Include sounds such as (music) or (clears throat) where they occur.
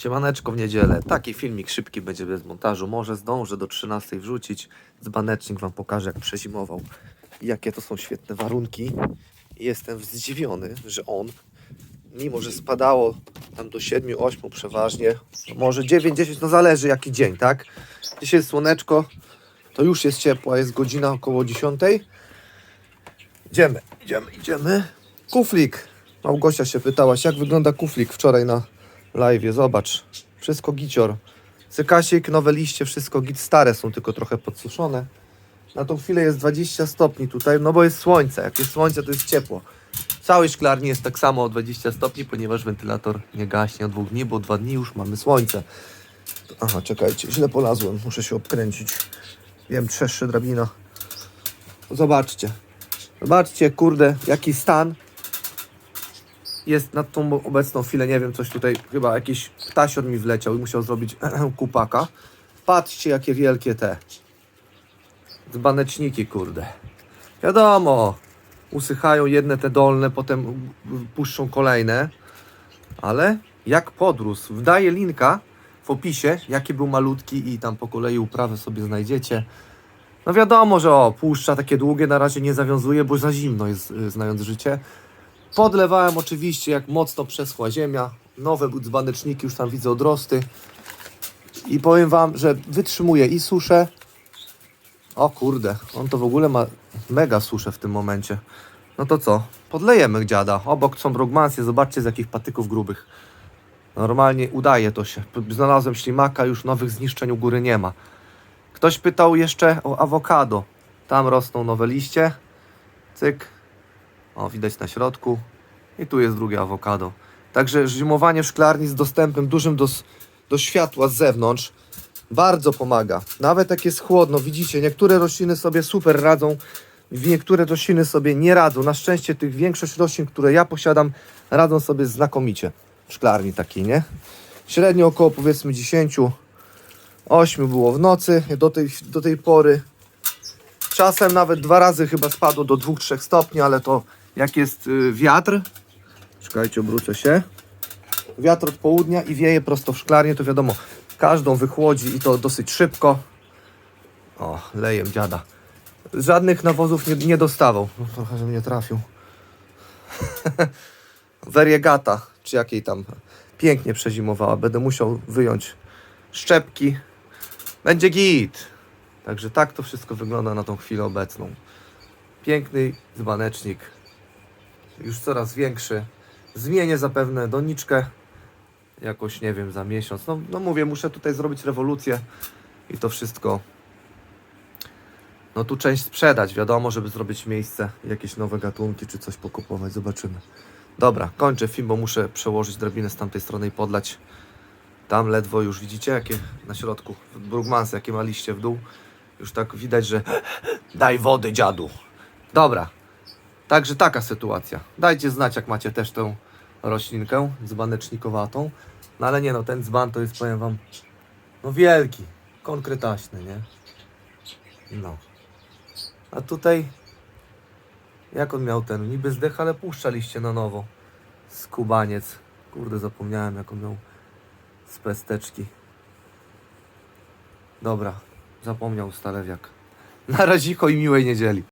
Siemaneczko w niedzielę. Taki filmik szybki będzie bez montażu. Może zdążę do 13 wrzucić. Dzbanecznik wam pokaże jak przezimował. Jakie to są świetne warunki. Jestem zdziwiony, że on, mimo że spadało tam do 7-8 przeważnie, może 9-10, no zależy jaki dzień, tak? Dzisiaj jest słoneczko, to już jest ciepło, jest godzina około 10. Idziemy, idziemy, idziemy. Kuflik. Małgosia się pytałaś, jak wygląda kuflik wczoraj na live. Zobacz, wszystko gicior. Cykasik, nowe liście, wszystko git stare są, tylko trochę podsuszone. Na tą chwilę jest 20 stopni tutaj, no bo jest słońce. Jak jest słońce, to jest ciepło. W całej szklarni jest tak samo o 20 stopni, ponieważ wentylator nie gaśnie od dwóch dni, bo dwa dni już mamy słońce. Aha, czekajcie, źle polazłem, muszę się obkręcić. Wiem, trzeszczy drabina. Zobaczcie. Zobaczcie, kurde, jaki stan jest na tą obecną chwilę, nie wiem, coś tutaj, chyba jakiś ptasior mi wleciał i musiał zrobić (clears throat) kupaka. Patrzcie, jakie wielkie te dzbaneczniki, kurde. Wiadomo, usychają jedne te dolne, potem puszczą kolejne, ale jak podrósł. Wdaję linka w opisie, jaki był malutki i tam po kolei uprawę sobie znajdziecie. No wiadomo, że o, puszcza takie długie na razie nie zawiązuje, bo za zimno jest, y, znając życie. Podlewałem oczywiście, jak mocno przeschła ziemia. Nowe dzbaneczniki już tam widzę odrosty. I powiem wam, że wytrzymuje i suszę. O kurde, on to w ogóle ma mega suszę w tym momencie. No to co? Podlejemy dziada. Obok są brogmansje, zobaczcie z jakich patyków grubych. Normalnie udaje to się. Znalazłem ślimaka, już nowych zniszczeń u góry nie ma. Ktoś pytał jeszcze o awokado. Tam rosną nowe liście. Cyk. O, widać na środku. I tu jest drugie awokado. Także zimowanie w szklarni z dostępem dużym do, do światła z zewnątrz bardzo pomaga. Nawet jak jest chłodno, widzicie, niektóre rośliny sobie super radzą, niektóre rośliny sobie nie radzą. Na szczęście tych większość roślin, które ja posiadam, radzą sobie znakomicie w szklarni takiej, nie? Średnio około powiedzmy 10, 8 było w nocy do tej, do tej pory. Czasem nawet dwa razy chyba spadło do 2-3 stopni, ale to jak jest y, wiatr, czekajcie, obrócę się, wiatr od południa i wieje prosto w szklarnię, to wiadomo, każdą wychłodzi i to dosyć szybko. O, lejem dziada. Żadnych nawozów nie, nie dostawał. No, trochę, że mnie trafił. (laughs) Variegata, czy jakiej tam pięknie przezimowała. Będę musiał wyjąć szczepki. Będzie git. Także tak to wszystko wygląda na tą chwilę obecną. Piękny dzbanecznik. Już coraz większy. Zmienię zapewne doniczkę. Jakoś, nie wiem, za miesiąc. No, no mówię, muszę tutaj zrobić rewolucję. I to wszystko. No tu część sprzedać, wiadomo, żeby zrobić miejsce, jakieś nowe gatunki, czy coś pokupować. Zobaczymy. Dobra, kończę film, bo muszę przełożyć drabinę z tamtej strony i podlać. Tam ledwo już widzicie, jakie na środku, brugmansy, jakie ma liście w dół. Już tak widać, że daj wody dziadu. Dobra, także taka sytuacja. Dajcie znać, jak macie też tę roślinkę dzbanecznikowatą. No ale nie no, ten dzban to jest, powiem wam, no wielki, konkretaśny, nie? No. A tutaj, jak on miał ten, niby zdech, ale puszcza liście na nowo. Skubaniec. Kurde, zapomniałem, jak on miał z pesteczki. Dobra, zapomniał stalewiak. Na razie i miłej niedzieli.